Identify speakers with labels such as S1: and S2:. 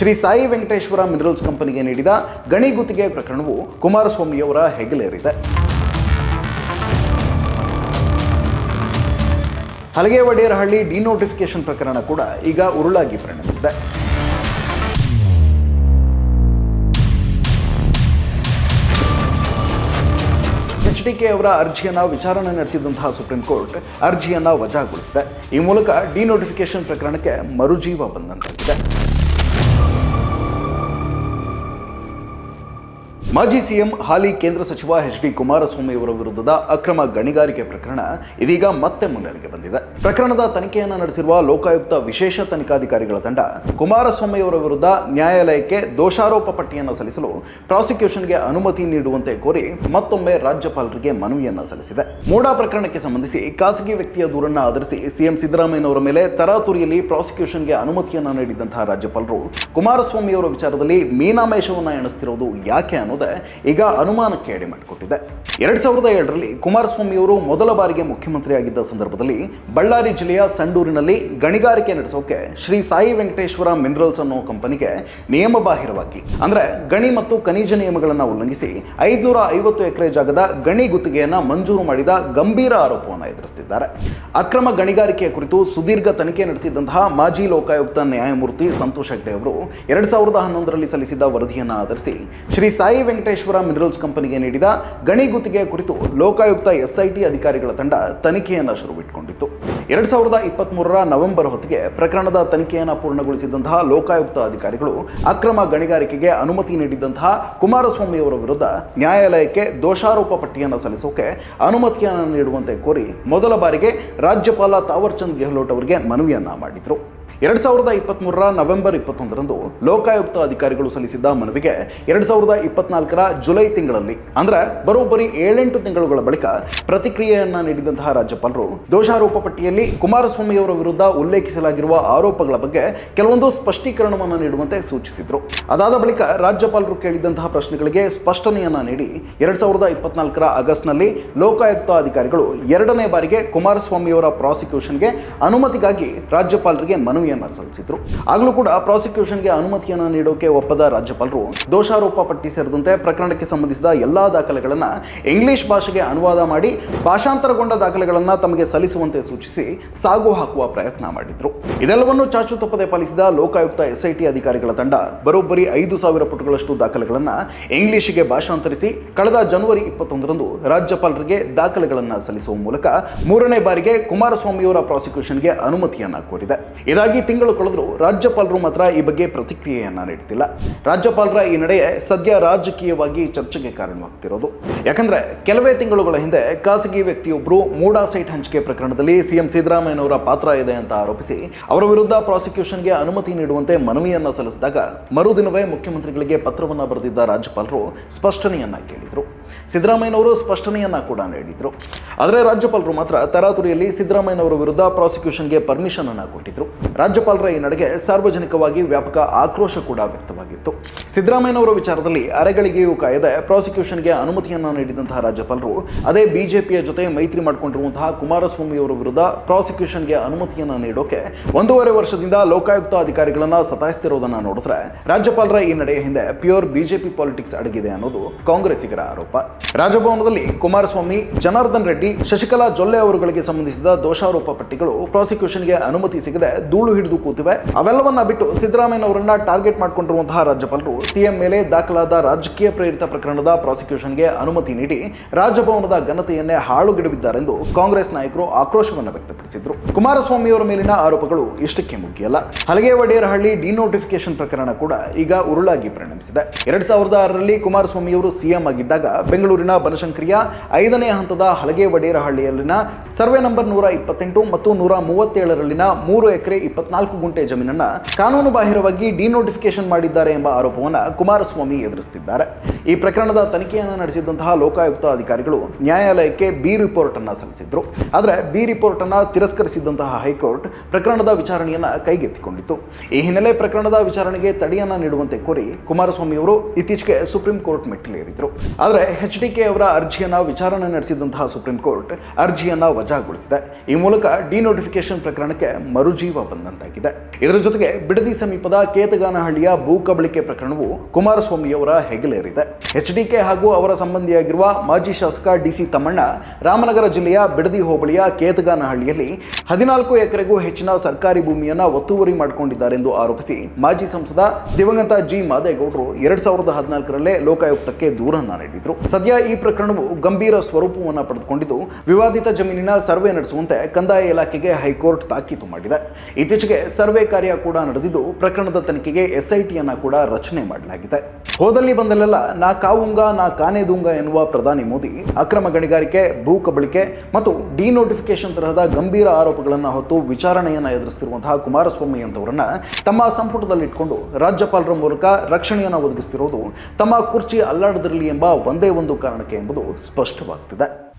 S1: Shri Sai Venkateshwara minerals ಕಂಪನಿಗೆ ನೀಡಿದ ಗಣಿ ಗುತ್ತಿಗೆ ಪ್ರಕರಣವು ಕುಮಾರಸ್ವಾಮಿಯವರ ಹೆಗಲೇರಿದೆ ಹಲಗೆ ಒಡೆಯರಹಳ್ಳಿ ಡಿನೋಟಿಫಿಕೇಶನ್ ಪ್ರಕರಣ ಕೂಡ ಈಗ ಉರುಳಾಗಿ ಪರಿಣಮಿಸಿದೆ. ಎಚ್ ಡಿ ಕೆ ಅವರ ಅರ್ಜಿಯನ್ನು ವಿಚಾರಣೆ ನಡೆಸಿದಂತಹ ಸುಪ್ರೀಂ ಕೋರ್ಟ್ ಅರ್ಜಿಯನ್ನು ವಜಾಗೊಳಿಸಿದೆ. ಈ ಮೂಲಕ ಡಿನೋಟಿಫಿಕೇಶನ್ ಪ್ರಕರಣಕ್ಕೆ ಮರುಜೀವ ಬಂದಂತಾಗಿದೆ. ಮಾಜಿ ಸಿಎಂ ಹಾಲಿ ಕೇಂದ್ರ ಸಚಿವ ಎಚ್ ಡಿ ಕುಮಾರಸ್ವಾಮಿ ಅವರ ವಿರುದ್ಧದ ಅಕ್ರಮ ಗಣಿಗಾರಿಕೆ ಪ್ರಕರಣ ಇದೀಗ ಮತ್ತೆ ಮುನ್ನೆಲೆಗೆ ಬಂದಿದೆ. ಪ್ರಕರಣದ ತನಿಖೆಯನ್ನು ನಡೆಸಿರುವ ಲೋಕಾಯುಕ್ತ ವಿಶೇಷ ತನಿಖಾಧಿಕಾರಿಗಳ ತಂಡ ಕುಮಾರಸ್ವಾಮಿ ಅವರ ವಿರುದ್ಧ ನ್ಯಾಯಾಲಯಕ್ಕೆ ದೋಷಾರೋಪ ಪಟ್ಟಿಯನ್ನು ಸಲ್ಲಿಸಲು ಪ್ರಾಸಿಕ್ಯೂಷನ್ಗೆ ಅನುಮತಿ ನೀಡುವಂತೆ ಕೋರಿ ಮತ್ತೊಮ್ಮೆ ರಾಜ್ಯಪಾಲರಿಗೆ ಮನವಿಯನ್ನು ಸಲ್ಲಿಸಿದೆ. ಮೂಡಾ ಪ್ರಕರಣಕ್ಕೆ ಸಂಬಂಧಿಸಿ ಖಾಸಗಿ ವ್ಯಕ್ತಿಯ ದೂರನ್ನ ಆಧರಿಸಿ ಸಿಎಂ ಸಿದ್ದರಾಮಯ್ಯನವರ ಮೇಲೆ ತರಾತುರಿಯಲ್ಲಿ ಪ್ರಾಸಿಕ್ಯೂಷನ್ಗೆ ಅನುಮತಿಯನ್ನು ನೀಡಿದಂತಹ ರಾಜ್ಯಪಾಲರು ಕುಮಾರಸ್ವಾಮಿ ಅವರ ವಿಚಾರದಲ್ಲಿ ಮೀನಾಮೇಷವನ್ನ ಎಣಿಸ್ತಿರುವುದು ಯಾಕೆ ಅನ್ನೋದೇ ಈಗ ಅನುಮಾನಕ್ಕೆ ಎಡೆ ಮಾಡಿಕೊಟ್ಟಿದೆ. ಎರಡು ಸಾವಿರದ ಏಳರಲ್ಲಿ ಕುಮಾರಸ್ವಾಮಿಯವರು ಮೊದಲ ಬಾರಿಗೆ ಮುಖ್ಯಮಂತ್ರಿಯಾಗಿದ್ದ ಸಂದರ್ಭದಲ್ಲಿ ಬಳ್ಳಾರಿ ಜಿಲ್ಲೆಯ ಸಂಡೂರಿನಲ್ಲಿ ಗಣಿಗಾರಿಕೆ ನಡೆಸೋಕೆ ಶ್ರೀ ಸಾಯಿ ವೆಂಕಟೇಶ್ವರ ಮಿನರಲ್ಸ್ ಅನ್ನೋ ಕಂಪನಿಗೆ ನಿಯಮಬಾಹಿರವಾಗಿ, ಅಂದ್ರೆ ಗಣಿ ಮತ್ತು ಖನಿಜ ನಿಯಮಗಳನ್ನು ಉಲ್ಲಂಘಿಸಿ ಐದುನೂರ ಐವತ್ತು ಎಕರೆ ಜಾಗದ ಗಣಿ ಗುತ್ತಿಗೆಯನ್ನ ಮಂಜೂರು ಮಾಡಿದ ಗಂಭೀರ ಆರೋಪವನ್ನು ಎದುರಿಸುತ್ತಿದ್ದಾರೆ ಅಕ್ರಮ ಗಣಿಗಾರಿಕೆಯ ಕುರಿತು ಸುದೀರ್ಘ ತನಿಖೆ ನಡೆಸಿದಂತಹ ಮಾಜಿ ಲೋಕಾಯುಕ್ತ ನ್ಯಾಯಮೂರ್ತಿ ಸಂತೋಷ್ ಹೆಗ್ಡೆ ಅವರು ಎರಡ್ ಸಾವಿರದ ಹನ್ನೊಂದರಲ್ಲಿ ಸಲ್ಲಿಸಿದ ವರದಿಯನ್ನು ಆಧರಿಸಿ ಶ್ರೀ ಸಾಯಿ ವೆಂಕಟೇಶ್ವರ ಮಿನರಲ್ಸ್ ಕಂಪನಿಗೆ ನೀಡಿದ ಗಣಿ ಗುತ್ತಿಗೆ ಕುರಿತು ಲೋಕಾಯುಕ್ತ ಎಸ್ಐಟಿ ಅಧಿಕಾರಿಗಳ ತಂಡ ತನಿಖೆಯನ್ನು ಶುರುವಿಟ್ಟುಕೊಂಡಿತ್ತು ಎರಡ್ ಸಾವಿರದ ಇಪ್ಪತ್ಮೂರರ ನವೆಂಬರ್ ಹೊತ್ತಿಗೆ ಪ್ರಕರಣದ ತನಿಖೆಯನ್ನು ಪೂರ್ಣಗೊಳಿಸಿದಂತಹ ಲೋಕಾಯುಕ್ತ ಅಧಿಕಾರಿಗಳು ಅಕ್ರಮ ಗಣಿಗಾರಿಕೆಗೆ ಅನುಮತಿ ನೀಡಿದಂತಹ ಕುಮಾರಸ್ವಾಮಿ ಅವರ ವಿರುದ್ಧ ನ್ಯಾಯಾಲಯಕ್ಕೆ ದೋಷಾರೋಪ ಪಟ್ಟಿಯನ್ನು ಸಲ್ಲಿಸೋಕೆ ಅನುಮತಿಯನ್ನು ನೀಡುವಂತೆ ಕೋರಿ ಮೊದಲ ಬಾರಿಗೆ ರಾಜ್ಯಪಾಲ ತಾವರ್ಚಂದ್ ಗೆಹ್ಲೋಟ್ ಅವರಿಗೆ ಮನವಿಯನ್ನ ಮಾಡಿದ್ರು. ಎರಡ್ ಸಾವಿರದ ಇಪ್ಪತ್ಮೂರರ ನವೆಂಬರ್ ಇಪ್ಪತ್ತೊಂದರಂದು ಲೋಕಾಯುಕ್ತ ಅಧಿಕಾರಿಗಳು ಸಲ್ಲಿಸಿದ್ದ ಮನವಿಗೆ ಎರಡ್ ಸಾವಿರದ ಇಪ್ಪತ್ನಾಲ್ಕರ ಜುಲೈ ತಿಂಗಳಲ್ಲಿ, ಅಂದ್ರೆ ಬರೋಬ್ಬರಿ ಏಳೆಂಟು ತಿಂಗಳುಗಳ ಬಳಿಕ ಪ್ರತಿಕ್ರಿಯೆಯನ್ನ ನೀಡಿದಂತಹ ರಾಜ್ಯಪಾಲರು ದೋಷಾರೋಪ ಪಟ್ಟಿಯಲ್ಲಿ ಕುಮಾರಸ್ವಾಮಿ ಅವರ ವಿರುದ್ಧ ಉಲ್ಲೇಖಿಸಲಾಗಿರುವ ಆರೋಪಗಳ ಬಗ್ಗೆ ಕೆಲವೊಂದು ಸ್ಪಷ್ಟೀಕರಣವನ್ನು ನೀಡುವಂತೆ ಸೂಚಿಸಿದ್ರು. ಅದಾದ ಬಳಿಕ ರಾಜ್ಯಪಾಲರು ಕೇಳಿದಂತಹ ಪ್ರಶ್ನೆಗಳಿಗೆ ಸ್ಪಷ್ಟನೆಯನ್ನ ನೀಡಿ ಎರಡ್ ಸಾವಿರದ ಇಪ್ಪತ್ನಾಲ್ಕರ ಆಗಸ್ಟ್ನಲ್ಲಿ ಲೋಕಾಯುಕ್ತ ಅಧಿಕಾರಿಗಳು ಎರಡನೇ ಬಾರಿಗೆ ಕುಮಾರಸ್ವಾಮಿಯವರ ಪ್ರಾಸಿಕ್ಯೂಷನ್ಗೆ ಅನುಮತಿಗಾಗಿ ರಾಜ್ಯಪಾಲರಿಗೆ ಮನವಿಯನ್ನ ಸಲ್ಲಿಸಿದ್ರು. ಆಗಲೂ ಕೂಡ ಪ್ರಾಸಿಕ್ಯೂಷನ್ಗೆ ಅನುಮತಿಯನ್ನ ನೀಡೋಕೆ ಒಪ್ಪದ ರಾಜ್ಯಪಾಲರು ದೋಷಾರೋಪ ಪಟ್ಟಿ ಸೇರಿದಂತೆ ಪ್ರಕರಣಕ್ಕೆ ಸಂಬಂಧಿಸಿದ ಎಲ್ಲಾ ದಾಖಲೆಗಳನ್ನ ಇಂಗ್ಲಿಷ್ ಭಾಷೆಗೆ ಅನುವಾದ ಮಾಡಿ ಭಾಷಾಂತರಗೊಂಡ ದಾಖಲೆಗಳನ್ನ ತಮಗೆ ಸಲ್ಲಿಸುವಂತೆ ಸೂಚಿಸಿ ಸಾಗು ಹಾಕುವ ಪ್ರಯತ್ನ ಮಾಡಿದ್ರು. ಇದೆಲ್ಲವನ್ನು ಚಾಚು ತಪ್ಪದೆ ಪಾಲಿಸಿದ ಲೋಕಾಯುಕ್ತ ಎಸ್ಐಟಿ ಅಧಿಕಾರಿಗಳ ತಂಡ ಬರೋಬ್ಬರಿ ಐದು ಸಾವಿರ ಪುಟಗಳಷ್ಟು ದಾಖಲೆಗಳನ್ನ ಇಂಗ್ಲಿಷ್ಗೆ ಭಾಷಾಂತರಿಸಿ ಕಳೆದ ಜನವರಿ ಇಪ್ಪತ್ತೊಂದರಂದು ರಾಜ್ಯಪಾಲರಿಗೆ ದಾಖಲೆಗಳನ್ನ ಸಲ್ಲಿಸುವ ಮೂಲಕ ಮೂರನೇ ಬಾರಿಗೆ ಕುಮಾರಸ್ವಾಮಿಯವರ ಪ್ರಾಸಿಕ್ಯೂಷನ್ಗೆ ಅನುಮತಿಯನ್ನ ಕೋರಿದೆ. ಇದಾಗಿ ತಿಂಗಳು ಕಳೆದರೂ ರಾಜ್ಯಪಾಲರು ಮಾತ್ರ ಈ ಬಗ್ಗೆ ಪ್ರತಿಕ್ರಿಯೆಯನ್ನು ನೀಡುತ್ತಿಲ್ಲ. ರಾಜ್ಯಪಾಲರ ಈ ನಡೆ ಸದ್ಯ ರಾಜಕೀಯವಾಗಿ ಚರ್ಚೆಗೆ ಕಾರಣವಾಗ್ತಿರೋದು. ಯಾಕಂದ್ರೆ ಕೆಲವೇ ತಿಂಗಳುಗಳ ಹಿಂದೆ ಖಾಸಗಿ ವ್ಯಕ್ತಿಯೊಬ್ಬರು ಮೂಡಾ ಸೈಟ್ ಹಂಚಿಕೆ ಪ್ರಕರಣದಲ್ಲಿ ಸಿಎಂ ಸಿದ್ದರಾಮಯ್ಯನವರ ಪಾತ್ರ ಇದೆ ಅಂತ ಆರೋಪಿಸಿ ಅವರ ವಿರುದ್ಧ ಪ್ರಾಸಿಕ್ಯೂಷನ್ಗೆ ಅನುಮತಿ ನೀಡುವಂತೆ ಮನವಿಯನ್ನು ಸಲ್ಲಿಸಿದಾಗ ಮರುದಿನವೇ ಮುಖ್ಯಮಂತ್ರಿಗಳಿಗೆ ಪತ್ರವನ್ನು ಬರೆದಿದ್ದ ರಾಜ್ಯಪಾಲರು ಸ್ಪಷ್ಟನೆಯನ್ನ ಕೇಳಿದರು. ಸಿದ್ದರಾಮಯ್ಯನವರು ಸ್ಪಷ್ಟನೆಯನ್ನ ಕೂಡ ನೀಡಿದ್ರು. ಆದರೆ ರಾಜ್ಯಪಾಲರು ಮಾತ್ರ ತರಾತುರಿಯಲ್ಲಿ ಸಿದ್ದರಾಮಯ್ಯನವರ ವಿರುದ್ಧ ಪ್ರಾಸಿಕ್ಯೂಷನ್ಗೆ ಪರ್ಮಿಷನ್ ಅನ್ನ ಕೊಟ್ಟಿದ್ರು. ರಾಜ್ಯಪಾಲರ ಈ ನಡೆಗೆ ಸಾರ್ವಜನಿಕವಾಗಿ ವ್ಯಾಪಕ ಆಕ್ರೋಶ ಕೂಡ ವ್ಯಕ್ತವಾಗಿತ್ತು. ಸಿದ್ದರಾಮಯ್ಯನವರ ವಿಚಾರದಲ್ಲಿ ಅರೆಗಳಿಗೆಯೂ ಕಾಯದೆ ಪ್ರಾಸಿಕ್ಯೂಷನ್ಗೆ ಅನುಮತಿಯನ್ನ ನೀಡಿದಂತಹ ರಾಜ್ಯಪಾಲರು ಅದೇ ಬಿಜೆಪಿಯ ಜೊತೆ ಮೈತ್ರಿ ಮಾಡಿಕೊಂಡಿರುವಂತಹ ಕುಮಾರಸ್ವಾಮಿ ಅವರ ವಿರುದ್ಧ ಪ್ರಾಸಿಕ್ಯೂಷನ್ಗೆ ಅನುಮತಿಯನ್ನ ನೀಡೋಕೆ ಒಂದೂವರೆ ವರ್ಷದಿಂದ ಲೋಕಾಯುಕ್ತ ಅಧಿಕಾರಿಗಳನ್ನ ಸತಾಯಿಸ್ತಿರೋದನ್ನ ನೋಡಿದ್ರೆ ರಾಜ್ಯಪಾಲರ ಈ ನಡೆಯ ಹಿಂದೆ ಪ್ಯೂರ್ ಬಿಜೆಪಿ ಪಾಲಿಟಿಕ್ಸ್ ಅಡಗಿದೆ ಅನ್ನೋದು ಕಾಂಗ್ರೆಸ್ಸಿಗರ ಆರೋಪ. ರಾಜಭವನದಲ್ಲಿ ಕುಮಾರಸ್ವಾಮಿ, ಜನಾರ್ದನ್ ರೆಡ್ಡಿ, ಶಶಿಕಲಾ ಜೊಲ್ಲೆ ಅವರುಗಳಿಗೆ ಸಂಬಂಧಿಸಿದ ದೋಷಾರೋಪ ಪಟ್ಟಿಗಳು ಪ್ರಾಸಿಕ್ಯೂಷನ್ಗೆ ಅನುಮತಿ ಸಿಗದೆ ಧೂಳು ಹಿಡಿದು ಕೂತಿವೆ. ಅವೆಲ್ಲವನ್ನ ಬಿಟ್ಟು ಸಿದ್ದರಾಮಯ್ಯನವರನ್ನ ಟಾರ್ಗೆಟ್ ಮಾಡಿಕೊಂಡಿರುವಂತಹ ರಾಜ್ಯಪಾಲರು ಸಿಎಂ ಮೇಲೆ ದಾಖಲಾದ ರಾಜಕೀಯ ಪ್ರೇರಿತ ಪ್ರಕರಣದ ಪ್ರಾಸಿಕ್ಯೂಷನ್ಗೆ ಅನುಮತಿ ನೀಡಿ ರಾಜಭವನದ ಘನತೆಯನ್ನೇ ಹಾಳುಗೆಡವಿದ್ದಾರೆಂದು ಕಾಂಗ್ರೆಸ್ ನಾಯಕರು ಆಕ್ರೋಶವನ್ನು ವ್ಯಕ್ತಪಡಿಸಿದ್ರು. ಕುಮಾರಸ್ವಾಮಿ ಅವರ ಮೇಲಿನ ಆರೋಪಗಳು ಇಷ್ಟಕ್ಕೆ ಮುಗಿಯಲ್ಲ ಹಲಗೆ ವಡೇರಹಳ್ಳಿ ಡಿನೋಟಿಫಿಕೇಶನ್ ಪ್ರಕರಣ ಕೂಡ ಈಗ ಉರುಳಾಗಿ ಪರಿಣಮಿಸಿದೆ. ಎರಡ್ ಸಾವಿರದ ಆರರಲ್ಲಿ ಕುಮಾರಸ್ವಾಮಿ ಅವರು ಸಿಎಂ ಆಗಿದ್ದಾಗ ಬೆಂಗಳೂರಿನ ಬನಶಂಕರಿಯ ಐದನೇ ಹಂತದ ಹಲಗೆ ವಡೇರಹಳ್ಳಿಯಲ್ಲಿನ ಸರ್ವೆ ನಂಬರ್ ನೂರ ಇಪ್ಪತ್ತೆಂಟು ಮತ್ತು ನೂರ ಮೂವತ್ತೇಳರಲ್ಲಿನ ಮೂರು ಎಕರೆ ಇಪ್ಪತ್ನಾಲ್ಕು ಗುಂಟೆ ಜಮೀನನ್ನ ಕಾನೂನು ಬಾಹಿರವಾಗಿ ಡಿನೋಟಿಫಿಕೇಶನ್ ಮಾಡಿದ್ದಾರೆ ಎಂಬ ಆರೋಪವನ್ನು ಕುಮಾರಸ್ವಾಮಿ ಎದುರಿಸುತ್ತಿದ್ದಾರೆ ಈ ಪ್ರಕರಣದ ತನಿಖೆಯನ್ನು ನಡೆಸಿದಂತಹ ಲೋಕಾಯುಕ್ತ ಅಧಿಕಾರಿಗಳು ನ್ಯಾಯಾಲಯಕ್ಕೆ ಬಿ ರಿಪೋರ್ಟ್ ಅನ್ನು ಸಲ್ಲಿಸಿದ್ರು. ಆದರೆ ಬಿ ರಿಪೋರ್ಟ್ ಅನ್ನು ತಿರಸ್ಕರಿಸಿದಂತಹ ಹೈಕೋರ್ಟ್ ಪ್ರಕರಣದ ವಿಚಾರಣೆಯನ್ನ ಕೈಗೆತ್ತಿಕೊಂಡಿತ್ತು. ಈ ಹಿನ್ನೆಲೆ ಪ್ರಕರಣದ ವಿಚಾರಣೆಗೆ ತಡೆಯನ್ನ ನೀಡುವಂತೆ ಕೋರಿ ಕುಮಾರಸ್ವಾಮಿ ಅವರು ಇತ್ತೀಚೆಗೆ ಸುಪ್ರೀಂ ಕೋರ್ಟ್ ಮೆಟ್ಟಿಲೇರಿದ್ರು. ಆದರೆ ಎಚ್ ಡಿ ಕೆ ಅವರ ಅರ್ಜಿಯನ್ನು ವಿಚಾರಣೆ ನಡೆಸಿದಂತಹ ಸುಪ್ರೀಂ ಕೋರ್ಟ್ ಅರ್ಜಿಯನ್ನು ವಜಾಗೊಳಿಸಿದೆ. ಈ ಮೂಲಕ ಡಿನೋಟಿಫಿಕೇಶನ್ ಪ್ರಕರಣಕ್ಕೆ ಮರುಜೀವ ಬಂದಂತಾಗಿದೆ. ಇದರ ಜೊತೆಗೆ ಬಿಡದಿ ಸಮೀಪದ ಕೇತಗಾನಹಳ್ಳಿಯ ಭೂ ಕಬಳಿಕೆ ಪ್ರಕರಣವು ಕುಮಾರಸ್ವಾಮಿಯವರ ಹೆಗಲೇರಿದೆ. ಎಚ್ ಡಿ ಹಾಗೂ ಅವರ ಸಂಬಂಧಿಯಾಗಿರುವ ಮಾಜಿ ಶಾಸಕ ಡಿ ಸಿ ತಮ್ಮಣ್ಣ ರಾಮನಗರ ಜಿಲ್ಲೆಯ ಬಿಡದಿ ಹೋಬಳಿಯ ಕೇತಗಾನಹಳ್ಳಿಯಲ್ಲಿ ಹದಿನಾಲ್ಕು ಎಕರೆಗೂ ಹೆಚ್ಚಿನ ಸರ್ಕಾರಿ ಭೂಮಿಯನ್ನು ಒತ್ತುವರಿ ಮಾಡಿಕೊಂಡಿದ್ದಾರೆಂದು ಆರೋಪಿಸಿ ಮಾಜಿ ಸಂಸದ ದಿವಂಗತ ಜಿ ಮಾದೇಗೌಡರು ಎರಡ್ ಸಾವಿರದ ಹದಿನಾಲ್ಕರಲ್ಲೇ ಲೋಕಾಯುಕ್ತಕ್ಕೆ ದೂರನ್ನ ನೀಡಿದ್ರು. ಸದ್ಯ ಈ ಪ್ರಕರಣವು ಗಂಭೀರ ಸ್ವರೂಪವನ್ನು ಪಡೆದುಕೊಂಡಿದ್ದು, ವಿವಾದಿತ ಜಮೀನಿನ ಸರ್ವೆ ನಡೆಸುವಂತೆ ಕಂದಾಯ ಇಲಾಖೆಗೆ ಹೈಕೋರ್ಟ್ ತಾಕೀತು ಮಾಡಿದೆ. ಇತ್ತೀಚೆಗೆ ಸರ್ವೆ ಕಾರ್ಯ ಕೂಡ ನಡೆದಿದ್ದು, ಪ್ರಕರಣದ ತನಿಖೆಗೆ ಎಸ್ಐಟಿಯನ್ನ ಕೂಡ ರಚನೆ ಮಾಡಲಾಗಿದೆ. ಹೋದಲ್ಲಿ ಬಂದಲ್ಲೆಲ್ಲ ನಾ ಕಾವುಂಗ, ನಾ ಕಾನೆದುಂಗ ಎನ್ನುವ ಪ್ರಧಾನಿ ಮೋದಿ ಅಕ್ರಮ ಗಣಿಗಾರಿಕೆ, ಭೂ ಕಬಳಿಕೆ ಮತ್ತು ಡಿನೋಟಿಫಿಕೇಶನ್ ತರಹದ ಗಂಭೀರ ಆರೋಪಗಳನ್ನು ಹೊತ್ತು ವಿಚಾರಣೆಯನ್ನು ಎದುರಿಸುತ್ತಿರುವಂತಹ ಕುಮಾರಸ್ವಾಮಿ ಅಂತವರನ್ನ ತಮ್ಮ ಸಂಪುಟದಲ್ಲಿಟ್ಕೊಂಡು ರಾಜ್ಯಪಾಲರ ಮೂಲಕ ರಕ್ಷಣೆಯನ್ನು ಒದಗಿಸುತ್ತಿರುವುದು ತಮ್ಮ ಕುರ್ಚಿ ಅಲ್ಲಾಡದಿರಲಿ ಎಂಬ ಒಂದೇ ಒಂದು ಕಾರಣಕ್ಕೆ ಎಂಬುದು ಸ್ಪಷ್ಟವಾಗ್ತಿದೆ.